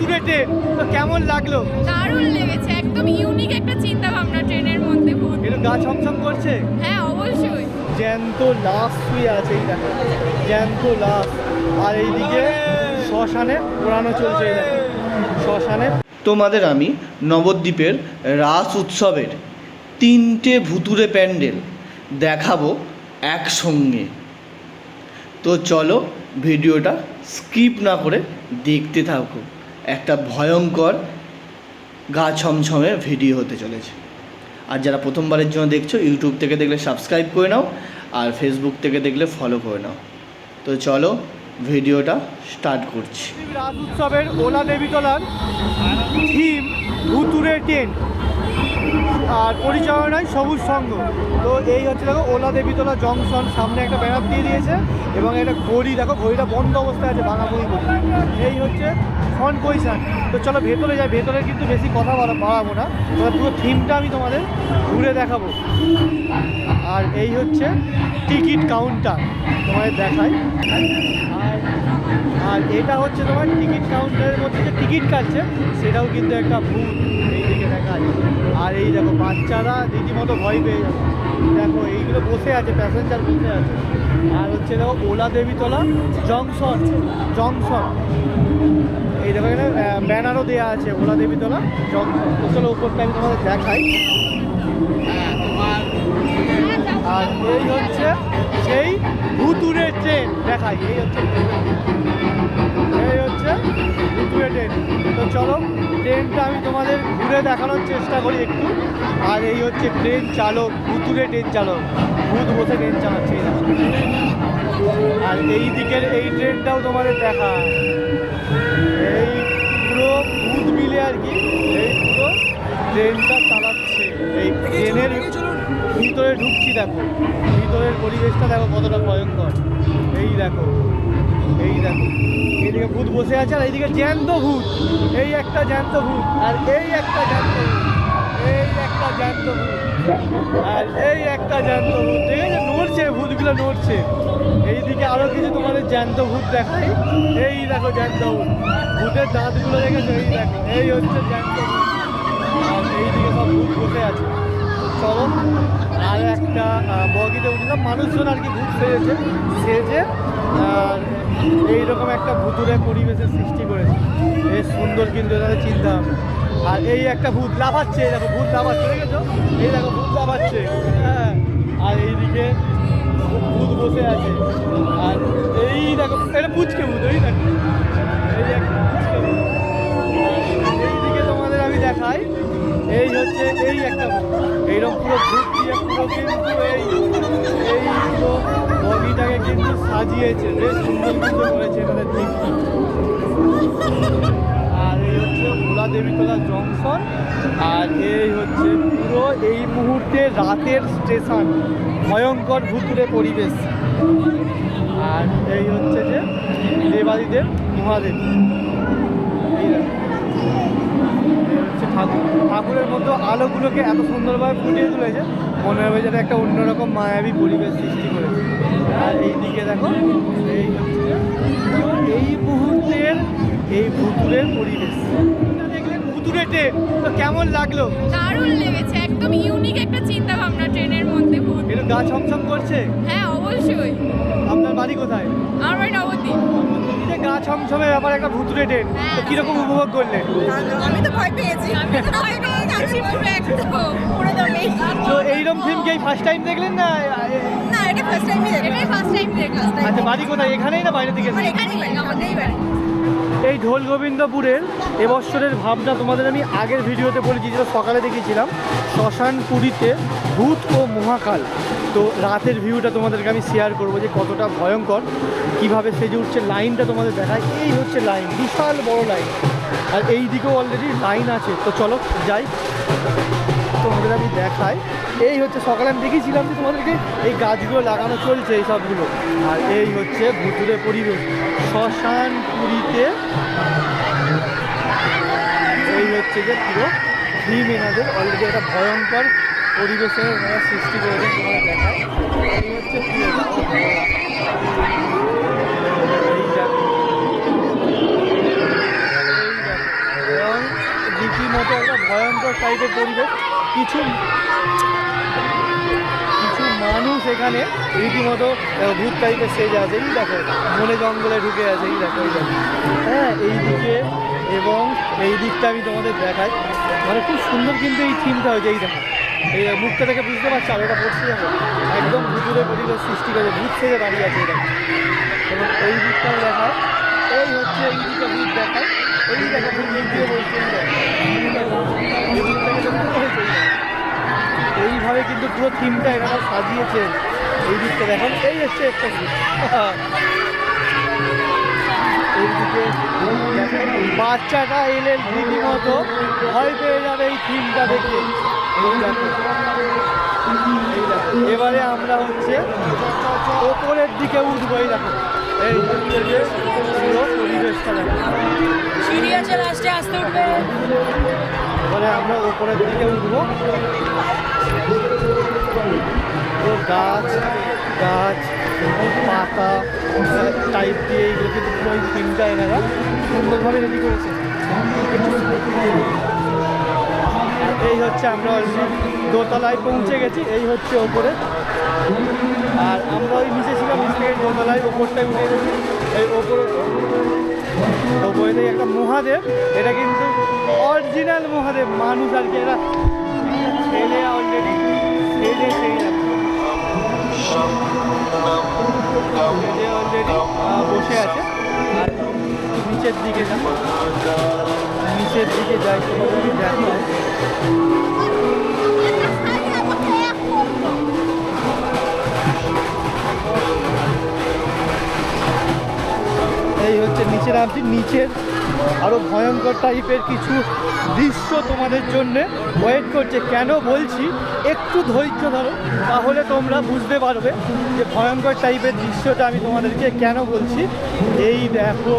Train তো কেমন লাগল? দারুণ লেগেছে একদম ইউনিক একটা চিন্তা ভাবনা ট্রেনের মধ্যে একটু গা ছমছম করছে? হ্যাঁ অবশ্যই। জ্যান্ত লাশ শুয়ে আছে এই দেখো জ্যান্ত লাশ। আর এইদিকে শ্মশানে পোড়ানো চলছে এই দেখো শ্মশানে। তোমাদের আমি নবদ্বীপের রাস উৎসবের তিনটে ভুতুরে প্যান্ডেল দেখাবো একসঙ্গে। তো চলো ভিডিওটা স্কিপ না করে দেখতে থাকো। একটা ভয়ঙ্কর গা ছমছমে ভিডিও হতে চলেছে। আর যারা প্রথমবারের জন্য দেখছ, ইউটিউব থেকে দেখলে সাবস্ক্রাইব করে নাও, আর ফেসবুক থেকে দেখলে ফলো করে নাও। তো চলো ভিডিওটা স্টার্ট করছি। রাস উৎসবের ওলা দেবীতলার থিম ভুতুরে টেন্ট। আর পরিচালনায় সবুজ সংঘ তো এই হচ্ছে দেখো ওলা দেবীতলা জংশন, সামনে একটা ব্যানার দিয়ে দিয়েছে এবং একটা ঘড়ি, দেখো ঘড়িটা বন্ধ অবস্থায় আছে ভাঙা ঘড়ি এই হচ্ছে ফ্রন্ট পজিশন তো চলো ভেতরে যাই, ভেতরে কিন্তু বেশি কথা বাড়া- বাড়াবো না। তবে পুরো থিমটা আমি তোমাদের ঘুরে দেখাবো। আর এই হচ্ছে টিকিট কাউন্টার তোমাদের দেখাই। আর আর এটা হচ্ছে তোমার টিকিট কাউন্টারের মধ্যে যে টিকিট কাটছে, সেটাও কিন্তু একটা এই দিকে দেখা যাচ্ছে। আর এই দেখো বাচ্চারা রীতিমতো ভয় পেয়ে যাবে দেখো, এইগুলো বসে আছে প্যাসেঞ্জার বসে আছে। আর হচ্ছে দেখো, ওলা দেবীতলা জংশন জংশন এই দেখো এখানে ব্যানারও দেওয়া আছে, ওলা দেবীতলা জংশন তো চলো, উপরটা আমি তোমাদের দেখাই। আর এই হচ্ছে সেই ভুতুরে ট্রেন দেখাই, এই হচ্ছে এই হচ্ছে ভুতুরে ট্রেন চলো, ট্রেনটা আমি তোমাদের ঘুরে দেখানোর চেষ্টা করি একটু। আর এই হচ্ছে ট্রেন চালক ভুতুরে ট্রেন চালক। ভূত বসে ট্রেন চালাচ্ছে আর এই দিকের এই ট্রেনটাও তোমাদের দেখা এই পুরো ভূত মিলে আর কি, এই পুরো ট্রেনটা চালাচ্ছে। এই ট্রেনের ভিতরে ঢুকছি দেখো। ভিতরের পরিবেশটা দেখো কতটা ভয়ঙ্কর। এই দেখো। এই দেখো এইদিকে ভূত বসে আছে আর এইদিকে জ্যান্ত ভূত। এই একটা জ্যান্ত ভূত, আর এই একটা জ্যান্ত ভূত, এই একটা জ্যান্ত ভূত, আর এই একটা জ্যান্ত ভূত। ঠিক আছে, নড়ছে, ভূতগুলো নড়ছে। এইদিকে আরও কিছু তোমাদের জ্যান্ত ভূত দেখাই। এই দেখো জ্যান্ত ভূত, ভূতের দাঁতগুলো দেখেছ? এই দেখো, এই হচ্ছে জ্যান্ত ভূত। আর এইদিকে সব ভূত বসে আছে। চলো, আর একটা বগিতে উঠলাম। মানুষজন আর কি ভূত সেজেছে, সেজে একটা ভুতুরে পরিবেশের সৃষ্টি করেছে। বেশ সুন্দর কিন্তু এটাকে চিন্তা। আর এই একটা ভূত লাফাচ্ছে, এই দেখো ভূত লাফাচ্ছে দেখেছ এই দেখো ভূত লাফাচ্ছে। হ্যাঁ আর এইদিকে ভূত বসে আছে। আর এই দেখো, এটা পুচকে ভূত, এই দেখো। এই একটা এইদিকে তোমাদের আমি দেখাই, এই হচ্ছে এই একটা ভূত। এইরকম পুরো ভূত দিয়ে পুরো কিন্তু এই এই পুরো বগিটাকে কিন্তু সাজিয়েছে, বেশ সুন্দর কিন্তু করেছে এখানে থিমটা আর এই হচ্ছে ভোলা দেবীতলা জংশন, আর এই হচ্ছে পুরো এই মুহূর্তে রাতের স্টেশন, ভয়ঙ্কর ভুতুরে পরিবেশ। আর এই হচ্ছে যে দেবাদিদেব মহাদেব। হচ্ছে ঠাকুর। ঠাকুরের মতো আলোগুলোকে এত সুন্দরভাবে ফুটিয়ে তুলেছে, মনে হবে যেন একটা অন্যরকম মায়াবী পরিবেশ সৃষ্টি করেছে। আর এই দিকে দেখো এই এই মুহূর্তের এই ভুতুরের পরিবেশ। দেখলেন ট্রেন তো কেমন লাগল? দারুণ লেগেছে একদম ইউনিক একটা চিন্তা ভাবনা ট্রেনের মধ্যে ভূত গা ছমছম করছে? হ্যাঁ অবশ্যই। আপনার বাড়ি কোথায়? আমার বাড়ি নবদ্বীপ। যে গা ছমছমের ব্যাপারে একটা ভুতুরে ট্রেন তো কীরকম উপভোগ করলেন আমি তো ভয় পেয়েছি। আমি তো ভয় পেয়ে গেছি পুরো একদম। পুরো দমে তো এইরকম ফিল্ম কি ফার্স্ট টাইম দেখলেন না? এটাই ফার্স্ট টাইম আচ্ছা বাড়ি কোথায়? এখানেই না বাইরে থেকে আমার এখানেই বাড়ি আমাদেরই বাড়ি। এই ঢোল গোবিন্দপুরের এবছরের ভাবনা তোমাদের আমি আগের ভিডিওতে বলেছি যেটা সকালে দেখেছিলাম শ্মশান পুরীতে ভূত ও মহাকাল। তো রাতের ভিউটা তোমাদেরকে আমি শেয়ার করব যে কতটা ভয়ঙ্কর কীভাবে সেজে উঠছে লাইনটা তোমাদের দেখায়। এই হচ্ছে লাইন বিশাল বড় লাইন। আর এই দিকেও অলরেডি লাইন আছে। তো চলো যাই। তোমাদের আমি দেখাই। এই হচ্ছে সকালে আমি দেখেছিলাম যে তোমাদেরকে এই গাছগুলো লাগানো চলছে এই সবগুলো আর এই হচ্ছে ভুতুরে পরিবেশ শ্মশান পুরীতে এই হচ্ছে যে পুরো থিম এনাদের অলরেডি একটা ভয়ঙ্কর পরিবেশের ওনারা সৃষ্টি করেছেন তোমাদের হচ্ছে দেখো। এই। এবং রীতিমতো একটা ভয়ঙ্কর টাইপের পরিবেশ কিছু মানুষ এখানে রীতিমতো ভূত টাইপের সেজে আছে। এই দেখো, বনে জঙ্গলে ঢুকে আছে, এই দেখো এই দেখো। হ্যাঁ এই দিকে এবং এই দিকটা আমি তোমাদের দেখাই। মানে খুব সুন্দর কিন্তু এই থিমটা হয়েছে, এই দেখো। এই মুখটা থেকে বুঝতে পারছি, আর এটা পড়ছে দেখো একদম ভুতুরে পরিবেশ সৃষ্টি করে, ভূত সেজে দাঁড়িয়ে আছে দেখো। এবং এই দিকটাও দেখায় এই হচ্ছে এই দিকে ভূত দেখায়। এই দেখো, ভূত দিয়ে বলছে এই দেখো। এই দিকটাকে তো বুঝতে পেরেছ? এই দেখো। এইভাবে কিন্তু পুরো থিমটা এনারা সাজিয়েছে। এই দিকটা দেখেন এই হচ্ছে একটা এইদিকে বাচ্চাটা এলে রীতিমতো ভয় পেয়ে যাবে এই থিমটা দেখে। এবারে আমরা হচ্ছে ওপরের দিকে উঠবো এই দেখো। এই পুরো পরিবেশটা দেখো। সিঁড়ি আছে লাস্টে আসতে উঠবে। এবারে আমরা ওপরের দিকে উঠবো। তো গাছ গাছ, পাতা টাইপ দিয়ে এইগুলো কিন্তু পুরো এই থিমটা এনারা সুন্দরভাবে রেডি করেছে। এই হচ্ছে আমরা অলরেডি দোতলায় পৌঁছে গেছি, এই হচ্ছে ওপরে। আর আমরা ওই নিচে ছিলাম, নিচে দোতলায় ওপরটায় উঠে গেছি, এই ওপরে ওপরে থেকে একটা মহাদেব, এটা কিন্তু অরিজিনাল মহাদেব, মানুষ আর কি, এরা ছেলে অলরেডি বসে আছে। আর নিচের দিকে নিচের দিকে যাই তোমাদের দেখাই এই হচ্ছে নিচে নামছি নিচের আরও ভয়ঙ্কর টাইপের কিছু দৃশ্য তোমাদের জন্যে ওয়েট করছে। কেন বলছি? একটু ধৈর্য ধরো, তাহলে তোমরা বুঝতে পারবে যে ভয়ঙ্কর টাইপের দৃশ্যটা আমি তোমাদেরকে কেন বলছি। এই দেখো,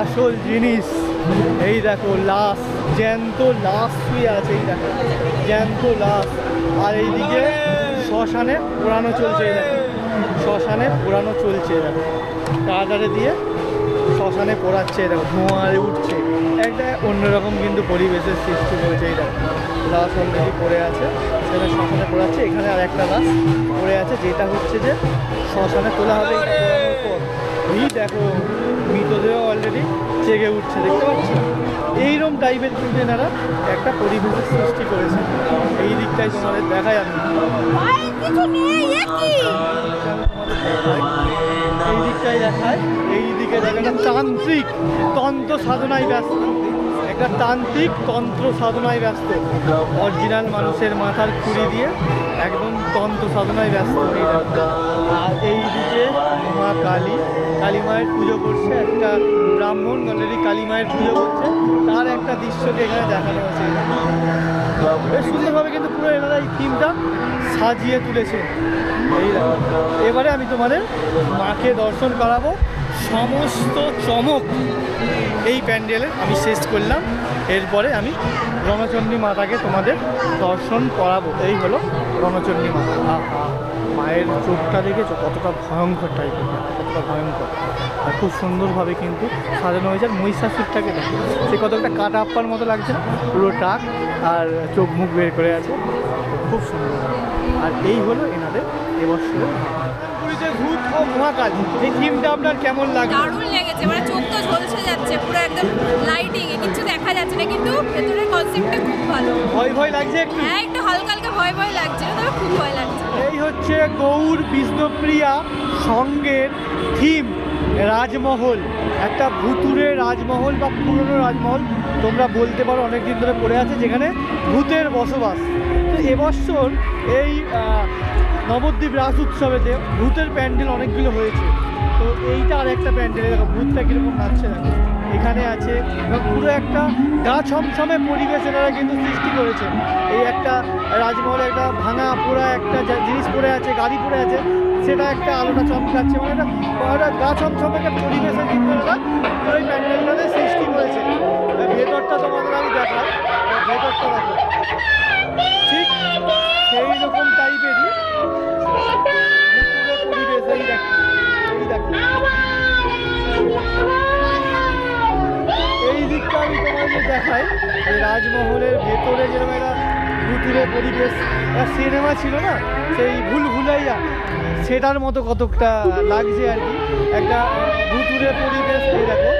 আসল জিনিস। এই দেখো, লাশ, জ্যান্ত লাশ শুয়ে আছে, এই দেখো। জ্যান্ত লাশ। আর এইদিকে শ্মশানে পোড়ানো চলছে, এই দেখো। শ্মশানে পোড়ানো চলছে, এই দেখো। তাড়াতাড়ি দিয়ে শ্মশানে পড়াচ্ছে, দেখো ধোঁয়ারে উঠছে। একটা অন্যরকম কিন্তু পরিবেশের সৃষ্টি করেছে এটা লাশ অলরেডি পড়ে আছে, সেটা শ্মশানে পড়াচ্ছে, এখানে আর একটা লাশ পড়ে আছে, যেটা হচ্ছে যে শ্মশানে তোলা হবে, এটা পর। দেখো, মৃতদেহ অলরেডি জেগে উঠছে, দেখতে পাচ্ছ? এইরকম টাইপের কিন্তু এনারা একটা পরিবেশের সৃষ্টি করেছে এই দিকটাই তোমাদের দেখায় আমি। কি? এই দিকটাই দেখায় এই দিকে দেখে তান্ত্রিক তন্ত্র সাধনায় ব্যস্ত। একটা তান্ত্রিক তন্ত্র সাধনায় ব্যস্ত। অরিজিনাল মানুষের মাথার খুঁড়ি দিয়ে একদম তন্ত্র সাধনায় ব্যস্ত। আর এই দিকে মা কালী কালী মায়ের পুজো করছে, একটা ব্রাহ্মণ অলরেডি কালী মায়ের পুজো করছে, তার একটা দৃশ্যকে এখানে দেখানো হয়েছে। বেশ সুন্দরভাবে কিন্তু পুরো এনারা এই থিমটা সাজিয়ে তুলেছে। এই এবারে আমি তোমাদের মাকে দর্শন করাবো। সমস্ত চমক এই প্যান্ডেলে আমি শেষ করলাম। এরপরে আমি রণচণ্ডী মাতাকে তোমাদের দর্শন করাবো। এই হলো রণচণ্ডী মাতা। মায়ের চোখটা দেখেছ? কতটা ভয়ঙ্কর টাইপের কতটা ভয়ঙ্কর। আর খুব সুন্দরভাবে কিন্তু সাজানো হয়েছে আর মহিষাসুরটাকে দেখো। সে কতটা কাটা আপ্পার মতো লাগছে পুরো টাক আর চোখ মুখ বের করে আছে। খুব সুন্দর আর এই হলো এনাদের এবছরের ভূত ও মহাকাল এই থিমটা আপনার কেমন লাগে দারুণ লেগেছে। মানে চোখ তো ঝলসে যাচ্ছে পুরো একদম লাইটিং কিছু দেখা যাচ্ছে না কিন্তু ভেতরের কনসেপ্টটা খুব ভালো। ভয় ভয় লাগছে একটু? হ্যাঁ একটু হালকা হালকা ভয় ভয় লাগছে তবে খুব ভয় লাগছে। এই হচ্ছে গৌর বিষ্ণুপ্রিয়া সঙ্গের থিম, রাজমহল। একটা ভুতুরে রাজমহল বা পুরনো রাজমহল, তোমরা বলতে পারো অনেক দিন ধরে পড়ে আছে, যেখানে ভূতের বসবাস। তো এবছর এই নবদ্বীপ রাস উৎসবেতে ভূতের প্যান্ডেল অনেকগুলো হয়েছে। তো এইটা আর একটা প্যান্ডেল দেখো, ভূতটা কীরকম নাচছে, দেখো। এখানে আছে এবং পুরো একটা গা ছমছমে পরিবেশ এনারা কিন্তু সৃষ্টি করেছে। এই একটা রাজমহলে একটা ভাঙা পোড়া একটা জিনিস পড়ে আছে, গাড়ি পড়ে আছে, সেটা একটা আলোটা চমকাচ্ছে মানে একটা গা ছমছমে একটা পরিবেশের কিন্তু এনারা ওই প্যান্ডেলটাতে সৃষ্টি করেছে। ভেতরটা তোমাদের আমি দেখলাম। ভেতরটা দেখো। ঠিক সেই রকম টাইপেরই ভুতুরে পরিবেশ। আর সিনেমা ছিল না, সেই ভুল ভুলাইয়া সেটার মতো কতকটা লাগছে আর কি। একটা ভুতুরে পরিবেশ, এই দেখো।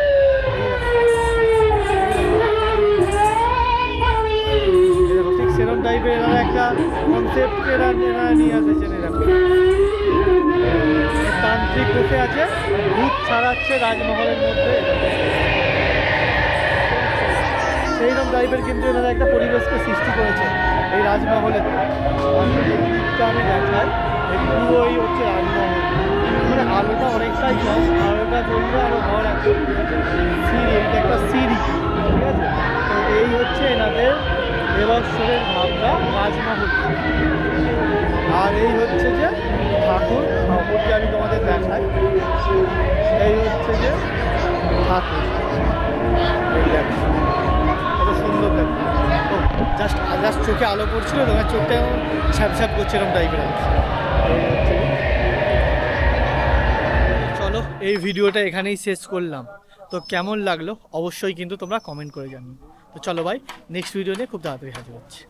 ঠিক সেরকম টাইপের এনারা একটা কনসেপ্ট এরা এনারা নিয়ে এসেছেন এরকম তান্ত্রিক বসে আছে, ভূত ছাড়াচ্ছে রাজমহলের মধ্যে। সেইরকম টাইপের কিন্তু এনারা একটা পরিবেশকে সৃষ্টি করেছে। এই রাজমহলে দিকটা আমি দেখাই, এই পুরো এই হচ্ছে রাজমহল। মানে আলোটা অনেকটাই কম, আলোটা জ্বললে আরও ঘর আছে। সিঁড়ি, এটা একটা সিঁড়ি, ঠিক আছে? তো এই হচ্ছে এনাদের দেবস্বরের ভাবনা, রাজমহল। আর এই হচ্ছে যে ঠাকুর, ঠাকুরকে আমি তোমাদের দেখাই। এই হচ্ছে যে ঠাকুর। দেখো সুন্দর দেখো। জাস্ট জাস্ট চোখে আলো পড়ছিল তোমার চোখটা ছ্যাপ ছ্যাপ করছে এরকম টাইপের। চলো, এই ভিডিওটা এখানেই শেষ করলাম। তো কেমন লাগল? অবশ্যই কিন্তু তোমরা কমেন্ট করে জানো তো চলো ভাই নেক্সট ভিডিও নিয়ে খুব তাড়াতাড়ি হাজির হচ্ছে।